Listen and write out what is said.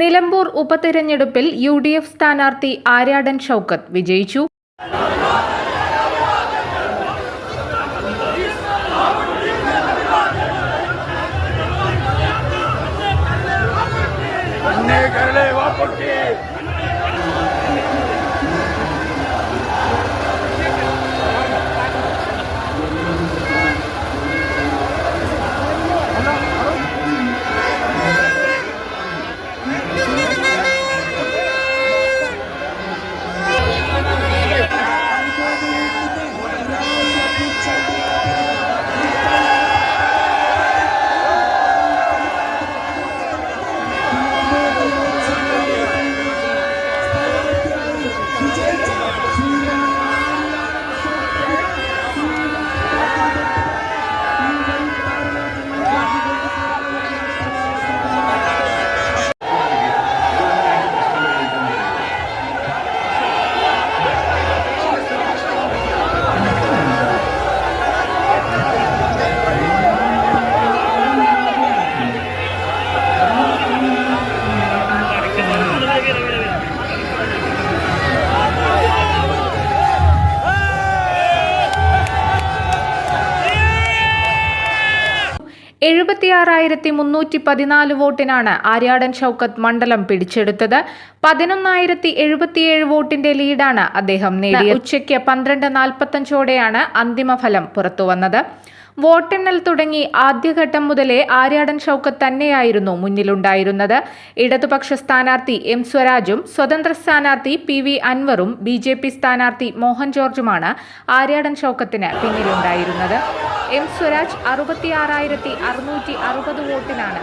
Nilambur ഉപതെരഞ്ഞെടുപ്പിൽ U D F സ്ഥാനാർത്ഥി ആര്യാടൻ ഷൗക്കത്ത് വിജയിച്ചു. എഴുപത്തിയാറായിരത്തി മുന്നൂറ്റി പതിനാല് വോട്ടിനാണ് ആര്യാടൻ ഷൗക്കത്ത് മണ്ഡലം പിടിച്ചെടുത്തത്. പതിനൊന്നായിരത്തി എഴുപത്തിയേഴ് വോട്ടിന്റെ ലീഡാണ് അദ്ദേഹം നേടിയത്. ഉച്ചയ്ക്ക് പന്ത്രണ്ട് നാൽപ്പത്തഞ്ചോടെയാണ് അന്തിമഫലം പുറത്തുവന്നത്. വോട്ടെണ്ണൽ തുടങ്ങി ആദ്യഘട്ടം മുതലേ ആര്യാടൻ ഷൗക്കത്ത് തന്നെയായിരുന്നു മുന്നിലുണ്ടായിരുന്നത്. ഇടതുപക്ഷ സ്ഥാനാർത്ഥി എം സ്വരാജും സ്വതന്ത്ര സ്ഥാനാർത്ഥി പി വി അൻവറും ബി ജെ പി സ്ഥാനാർത്ഥി മോഹൻ ജോർജുമാണ് ആര്യാടൻ ഷൗക്കത്തിന് പിന്നിലുണ്ടായിരുന്നത്. എം സ്വരാജ് അറുപത്തിയാറായിരത്തി അറുന്നൂറ്റി അറുപത് വോട്ടിനാണ്